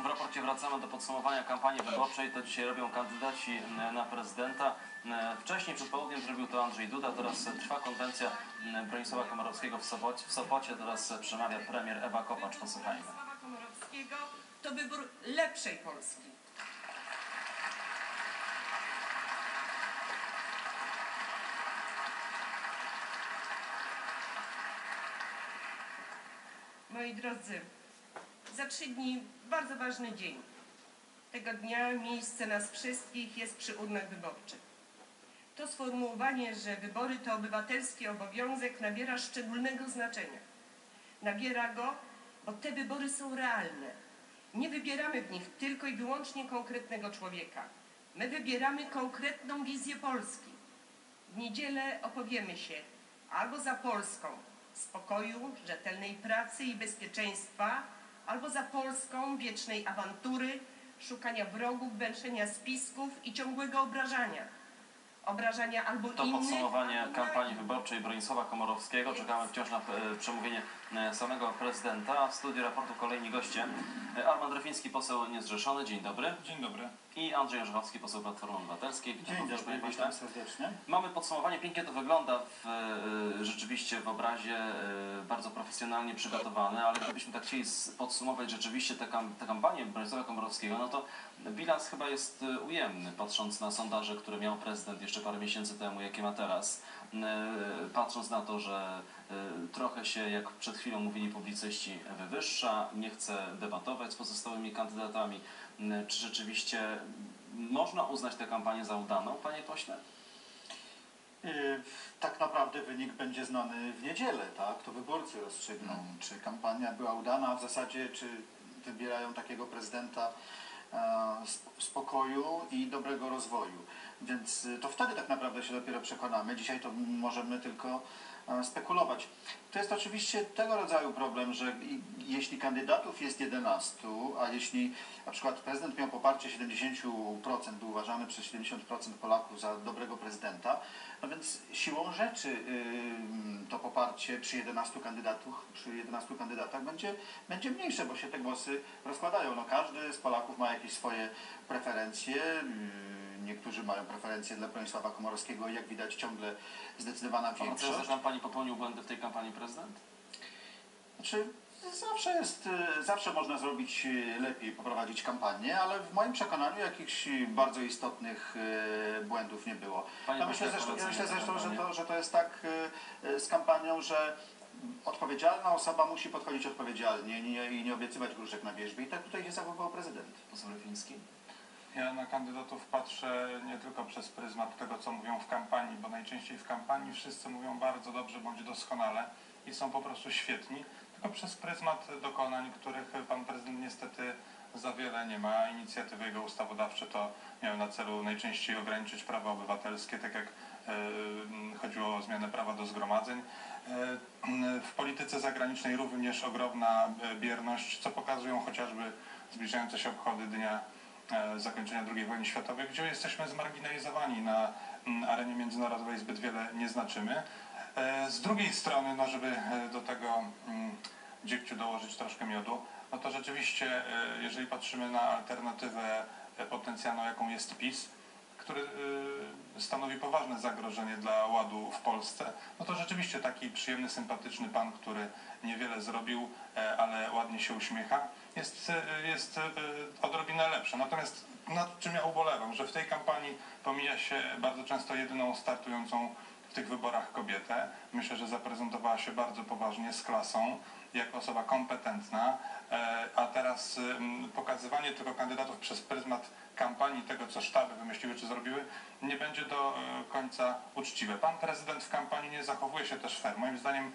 W raporcie wracamy do podsumowania kampanii wyborczej. To dzisiaj robią kandydaci na prezydenta. Wcześniej przed południem zrobił to Andrzej Duda, teraz trwa konwencja Bronisława Komorowskiego w Sopocie. W Sopocie teraz przemawia premier Ewa Kopacz. Posłuchajmy. Komorowskiego to wybór lepszej Polski. Moi drodzy, za trzy dni bardzo ważny dzień. Tego dnia miejsce nas wszystkich jest przy urnach wyborczych. To sformułowanie, że wybory to obywatelski obowiązek, nabiera szczególnego znaczenia. Nabiera go, bo te wybory są realne. Nie wybieramy w nich tylko i wyłącznie konkretnego człowieka. My wybieramy konkretną wizję Polski. W niedzielę opowiemy się albo za Polską spokoju, rzetelnej pracy i bezpieczeństwa, albo za Polską wiecznej awantury, szukania wrogów, węszenia spisków i ciągłego obrażania. Obrażania albo To innych, podsumowanie albo kampanii wyborczej Bronisława Komorowskiego. Czekamy wciąż na e, przemówienie samego prezydenta. W studiu raportu kolejni goście. E, Armand Refiński, poseł niezrzeszony. Dzień dobry. Dzień dobry. I Andrzej Orzechowski, poseł Platformy Obywatelskiej. Dzień również, dobry, witam serdecznie. Mamy podsumowanie, pięknie to wygląda w, e, rzeczywiście w obrazie, e, bardzo profesjonalnie przygotowane, ale gdybyśmy tak chcieli podsumować rzeczywiście tę kam- tę kampanię Bronisława Komorowskiego, no to bilans chyba jest e, ujemny, patrząc na sondaże, które miał prezydent jeszcze parę miesięcy temu, jakie ma teraz. E, Patrząc na to, że e, trochę się, jak przed chwilą mówili publicyści, wywyższa, nie chce debatować z pozostałymi kandydatami. E, Czy rzeczywiście można uznać tę kampanię za udaną, panie pośle? Tak naprawdę wynik będzie znany w niedzielę, tak? To wyborcy rozstrzygną, czy kampania była udana, a w zasadzie czy wybierają takiego prezydenta sp- spokoju i dobrego rozwoju. Więc y, to wtedy tak naprawdę się dopiero przekonamy. Dzisiaj to możemy tylko spekulować. To jest oczywiście tego rodzaju problem, że i- jeśli kandydatów jest 11, a jeśli na przykład prezydent miał poparcie 70%, był uważany przez 70% Polaków za dobrego prezydenta, no więc siłą rzeczy ym, to poparcie przy 11 kandydatów, przy 11 kandydatach będzie, będzie mniejsze, bo się te głosy rozkładają. No każdy z Polaków ma jakieś swoje preferencje. Yy, Niektórzy mają preferencje dla Bronisława Komorowskiego, jak widać ciągle zdecydowana większość. Kampanii popełnił błędy w tej kampanii prezydent? Znaczy, zawsze jest, y, zawsze można zrobić y, lepiej, poprowadzić kampanię, ale w moim przekonaniu jakichś bardzo istotnych y, błędów nie było. Panie Ja myślę pośle, zresztą, ja myślę zresztą że, to, że to jest tak z kampanią, że odpowiedzialna osoba musi podchodzić odpowiedzialnie nie, i nie obiecywać gruszek na wierzbie. I tak tutaj się zachowywał prezydent. Poseł Lefiński? Ja na kandydatów patrzę nie tylko przez pryzmat tego, co mówią w kampanii, bo najczęściej w kampanii wszyscy mówią bardzo dobrze bądź doskonale i są po prostu świetni, tylko przez pryzmat dokonań, których pan prezydent niestety za wiele nie ma. Inicjatywy jego ustawodawcze to miały na celu najczęściej ograniczyć prawa obywatelskie, tak jak e, chodziło o zmianę prawa do zgromadzeń. E, W polityce zagranicznej również ogromna e, bierność, co pokazują chociażby zbliżające się obchody dnia zakończenia II wojny światowej, gdzie jesteśmy zmarginalizowani na mm, arenie międzynarodowej, zbyt wiele nie znaczymy. E, Z drugiej strony, no żeby e, do tego mm, dziegciu dołożyć troszkę miodu, no to rzeczywiście, e, jeżeli patrzymy na alternatywę e, potencjalną, jaką jest PiS, który e, stanowi poważne zagrożenie dla ładu w Polsce, no to rzeczywiście taki przyjemny, sympatyczny pan, który niewiele zrobił, e, ale ładnie się uśmiecha, jest, e, jest e, odrobinę lepszy. Natomiast nad czym ja ubolewam, że w tej kampanii pomija się bardzo często jedyną startującą w tych wyborach kobietę. Myślę, że zaprezentowała się bardzo poważnie, z klasą, jako osoba kompetentna, e, a teraz pokazywanie tylko kandydatów przez pryzmat kampanii, tego co sztaby wymyśliły czy zrobiły, nie będzie do końca uczciwe. Pan prezydent w kampanii nie zachowuje się też fair. Moim zdaniem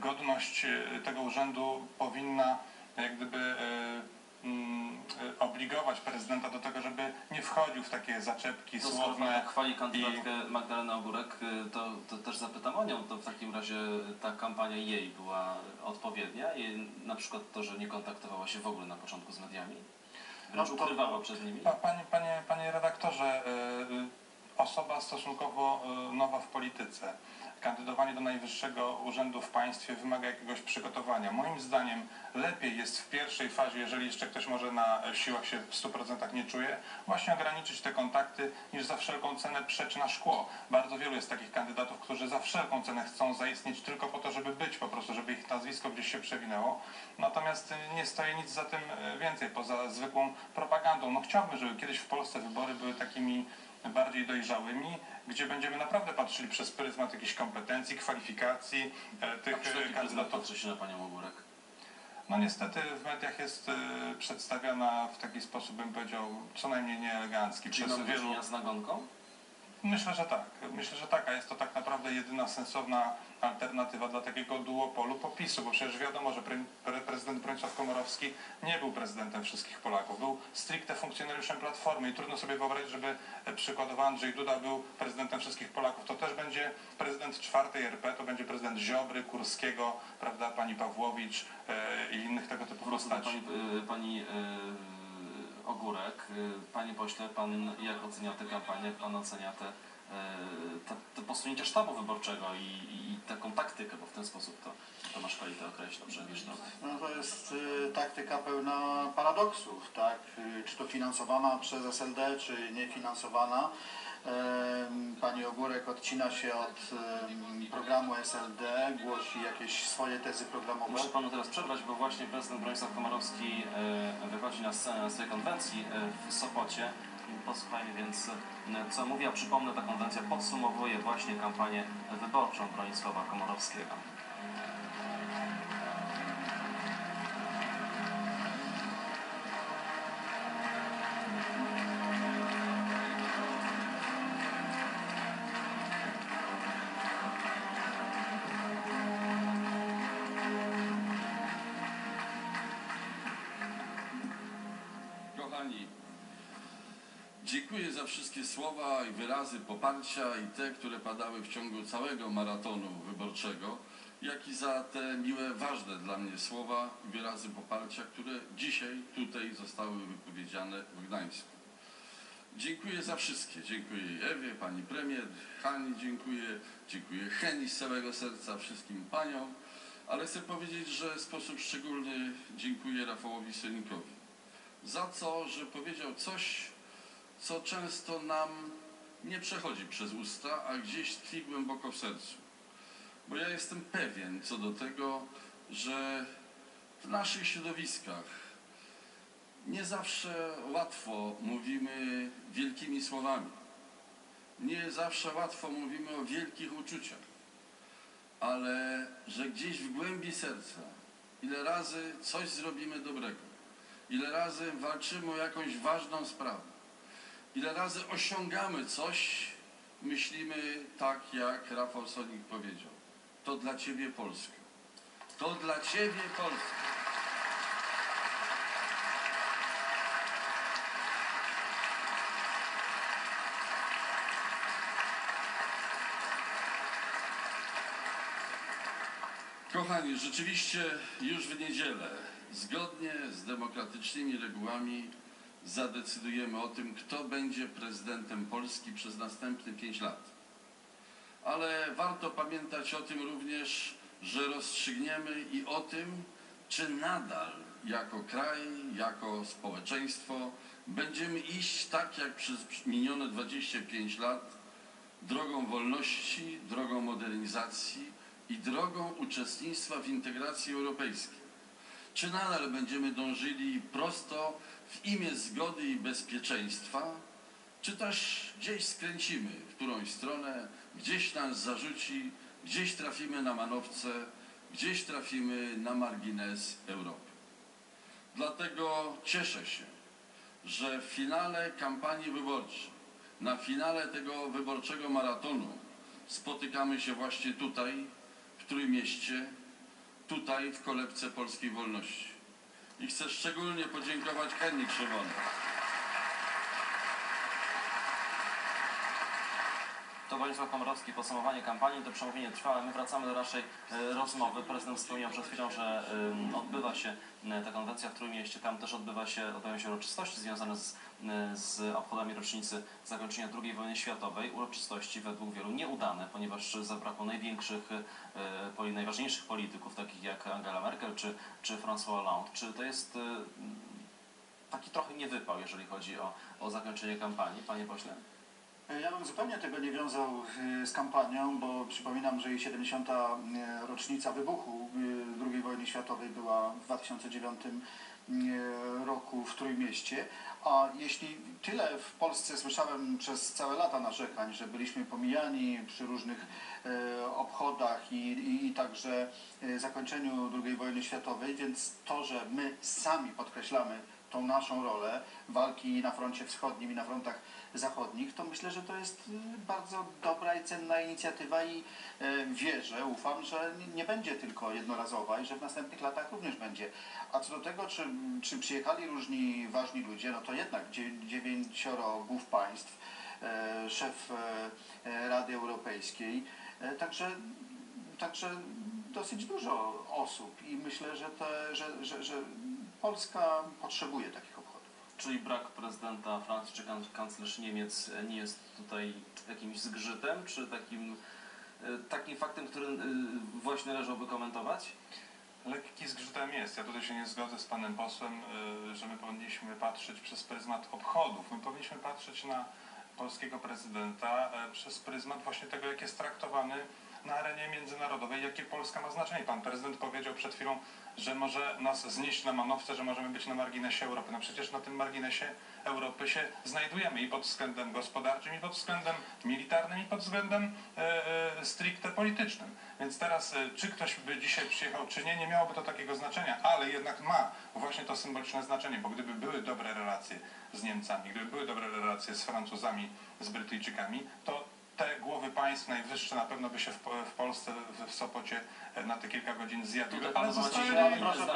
godność tego urzędu powinna jak gdyby e, mm, e, obligować prezydenta do tego, żeby nie wchodził w takie zaczepki To skoro słowne. tak chwali kandydatkę Magdalenę Ogórek, y, to, to też zapytam o nią. To w takim razie ta kampania jej była odpowiednia? I na przykład to, że nie kontaktowała się w ogóle na początku z mediami? Wręcz No ukrywała przed nimi? Pa- Panie, panie, panie redaktorze, osoba stosunkowo nowa w polityce. Kandydowanie do najwyższego urzędu w państwie wymaga jakiegoś przygotowania. Moim zdaniem lepiej jest w pierwszej fazie, jeżeli jeszcze ktoś może na siłach się w 100% nie czuje, właśnie ograniczyć te kontakty, niż za wszelką cenę przeć na szkło. Bardzo wielu jest takich kandydatów, którzy za wszelką cenę chcą zaistnieć tylko po to, żeby być po prostu, żeby ich nazwisko gdzieś się przewinęło. Natomiast nie stoi nic za tym y, więcej, poza zwykłą propagandą. No chciałbym, żeby kiedyś w Polsce wybory były takimi bardziej dojrzałymi, gdzie będziemy naprawdę patrzyli przez pryzmat jakichś kompetencji, kwalifikacji e, tych e, kandydatów. patrzy się na Panią Ogórek? No niestety w mediach jest e, przedstawiana w taki sposób, bym powiedział, co najmniej nieelegancki. Czyli Przez mamy do wielu... z nagonką? Myślę, że tak. Myślę, że taka jest to tak naprawdę jedyna sensowna alternatywa dla takiego duopolu popisu, bo przecież wiadomo, że pre- pre- prezydent Bronisław Komorowski nie był prezydentem wszystkich Polaków. Był stricte funkcjonariuszem Platformy i trudno sobie wyobrazić, żeby e, przykładowo Andrzej Duda był prezydentem wszystkich Polaków. To też będzie prezydent czwartej RP, to będzie prezydent Ziobry, Kurskiego, prawda, pani Pawłowicz e, i innych tego typu postaci. Pani, y, pani Ogórek. Y, Panie pośle, Pan jak ocenia tę kampanię, jak Pan ocenia te, y, te, te posunięcia sztabu wyborczego i, i, taką taktykę, bo w ten sposób to Tomasz Kalita określa, przecież no. No to jest y, taktyka pełna paradoksów, tak? Y, Czy to finansowana przez SLD, czy niefinansowana. Pani Ogórek odcina się od programu SLD, głosi jakieś swoje tezy programowe. Muszę Panu teraz przerwać, bo właśnie prezydent Bronisław Komorowski y, wychodzi na scenę swojej konwencji y, w Sopocie. Posłuchajmy więc, y, co mówi, a przypomnę, ta konwencja podsumowuje właśnie kampanię wyborczą Bronisława Komorowskiego. Dziękuję za wszystkie słowa i wyrazy poparcia i te, które padały w ciągu całego maratonu wyborczego, jak i za te miłe, ważne dla mnie słowa i wyrazy poparcia, które dzisiaj tutaj zostały wypowiedziane w Gdańsku. Dziękuję za wszystkie. Dziękuję Ewie, pani premier, Hani dziękuję, dziękuję Heni z całego serca, wszystkim paniom, ale chcę powiedzieć, że w sposób szczególny dziękuję Rafałowi Solinkowi za to, że powiedział coś, co często nam nie przechodzi przez usta, a gdzieś tkwi głęboko w sercu. Bo ja jestem pewien co do tego, że w naszych środowiskach nie zawsze łatwo mówimy wielkimi słowami. Nie zawsze łatwo mówimy o wielkich uczuciach. Ale że gdzieś w głębi serca, ile razy coś zrobimy dobrego, ile razy walczymy o jakąś ważną sprawę, ile razy osiągamy coś, myślimy tak, jak Rafał Sonik powiedział. To dla Ciebie Polska. To dla Ciebie Polska. Kochani, rzeczywiście już w niedzielę, zgodnie z demokratycznymi regułami, zadecydujemy o tym, kto będzie prezydentem Polski przez następne pięć lat. Ale warto pamiętać o tym również, że rozstrzygniemy i o tym, czy nadal jako kraj, jako społeczeństwo będziemy iść tak jak przez minione 25 lat drogą wolności, drogą modernizacji i drogą uczestnictwa w integracji europejskiej. Czy nadal będziemy dążyli prosto w imię zgody i bezpieczeństwa, czy też gdzieś skręcimy w którąś stronę, gdzieś nas zarzuci, gdzieś trafimy na manowce, gdzieś trafimy na margines Europy. Dlatego cieszę się, że w finale kampanii wyborczej, na finale tego wyborczego maratonu spotykamy się właśnie tutaj, w Trójmieście, tutaj w kolebce Polskiej Wolności. I chcę szczególnie podziękować Henning Krzywonek. To Władysław Komorowski, podsumowanie kampanii, to przemówienie trwa, ale my wracamy do naszej e, rozmowy. Prezydent wspomniał przed chwilą, że odbywa się e, ta konwencja w Trójmieście. Tam też odbywa się, odbywają się uroczystości związane z, e, z obchodami rocznicy zakończenia II wojny światowej. Uroczystości według wielu nieudane, ponieważ zabrakło największych, najważniejszych polityków, takich jak Angela Merkel czy, czy François Hollande. Czy to jest taki trochę niewypał, jeżeli chodzi o, o zakończenie kampanii, panie pośle? Ja bym zupełnie tego nie wiązał y, z kampanią, bo przypominam, że jej 70. y, rocznica wybuchu II wojny światowej była w 2009 y, roku w Trójmieście. A jeśli tyle w Polsce słyszałem przez całe lata narzekań, że byliśmy pomijani przy różnych e, obchodach i, i, i także e, zakończeniu II wojny światowej, więc to, że my sami podkreślamy tą naszą rolę walki na froncie wschodnim i na frontach zachodnich, to myślę, że to jest y, bardzo dobra i cenna inicjatywa i e, wierzę, ufam, że nie- będzie tylko jednorazowa i że w następnych latach również będzie. A co do tego, czy, czy przyjechali różni ważni ludzie, no to jednak dzie- dziewięcioro głów państw, e, szef Rady Europejskiej, także, także dosyć dużo osób i myślę, że, te, że, że, że Polska potrzebuje takich. Czyli brak prezydenta Francji czy kan- kanclerz Niemiec nie jest tutaj jakimś zgrzytem, czy takim, e, takim faktem, który e, właśnie należałoby komentować? Lekki zgrzytem jest. Ja tutaj się nie zgodzę z panem posłem, y, że my powinniśmy patrzeć przez pryzmat obchodów. My powinniśmy patrzeć na polskiego prezydenta e, przez pryzmat właśnie tego, jak jest traktowany na arenie międzynarodowej, jakie Polska ma znaczenie. Pan prezydent powiedział przed chwilą, że może nas znieść na manowce, że możemy być na marginesie Europy. No przecież na tym marginesie Europy się znajdujemy i pod względem gospodarczym, i pod względem militarnym, i pod względem e, e, stricte politycznym. Więc teraz, e, czy ktoś by dzisiaj przyjechał, czy nie, nie miałoby to takiego znaczenia, ale jednak ma właśnie to symboliczne znaczenie, bo gdyby były dobre relacje z Niemcami, gdyby były dobre relacje z Francuzami, z Brytyjczykami, to te głowy państw najwyższe na pewno by się w, w Polsce, w, w Sopocie e, na te kilka godzin zjadły. Ale zostały proszę,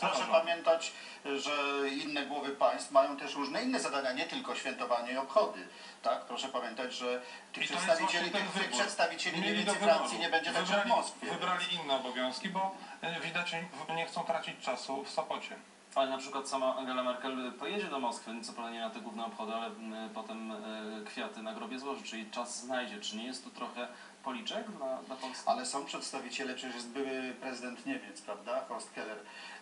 proszę, zdanie. pamiętać, że inne głowy państw mają też różne inne zadania, nie tylko świętowanie i obchody. Tak? Proszę pamiętać, że tych przedstawicieli, tych, przedstawicieli Mieli Niemiec i Francji wyboru. nie będzie także w wybrali, Moskwie. Wybrali inne obowiązki, bo e, widać, że nie chcą tracić czasu w Sopocie. Ale na przykład sama Angela Merkel pojedzie do Moskwy, co prawda nie na te główne obchody, ale m, potem e, kwiaty na grobie złoży, czyli czas znajdzie. Czy nie jest tu trochę policzek dla, dla Polski? Ale są przedstawiciele, przecież jest były prezydent Niemiec, prawda, Horst Keller.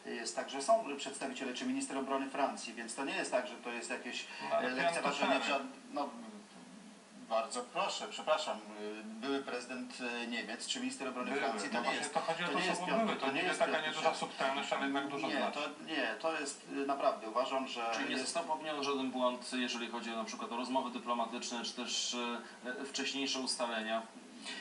Jest także są przedstawiciele, czy minister obrony Francji, więc to nie jest tak, że to jest jakieś No, e, lekceważenie. No, bardzo proszę, przepraszam, y, były prezydent e, Niemiec, czy minister obrony Były. Francji, to No nie jest. to chodzi o to to, nie jest piąty- były. To, to nie jest taka nieduża subtelność, ale jednak dużo Nie, to nie, to jest y, naprawdę, uważam, że Czyli nie jest został popełniony żaden błąd, jeżeli chodzi o na przykład o rozmowy dyplomatyczne, czy też e, wcześniejsze ustalenia.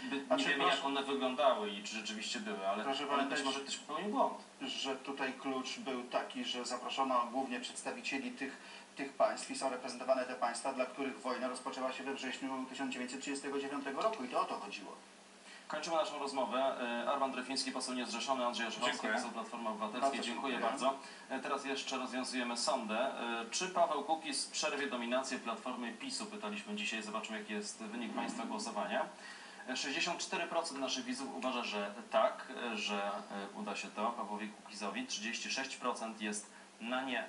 By, nie Znaczy, wiemy, proszę- jak one wyglądały i czy rzeczywiście były, ale, Proszę ale być może ktoś popełnił błąd. że tutaj klucz był taki, że zaproszono głównie przedstawicieli tych, tych państw i są reprezentowane te państwa, dla których wojna rozpoczęła się we wrześniu 1939 roku i to o to chodziło. Kończymy naszą rozmowę. E, Arman Drefiński, poseł niezrzeszony, Andrzej Orzechowski, poseł Platformy Obywatelskiej. Bardzo Dziękuję dziękuję. bardzo. E, Teraz jeszcze rozwiązujemy sondę. E, Czy Paweł Kukiz przerwie dominację Platformy PiSu? Pytaliśmy dzisiaj. Zobaczmy, jaki jest wynik Państwa głosowania. E, 64% naszych widzów uważa, że tak, że uda się to Pawłowi Kukizowi. 36% jest na nie.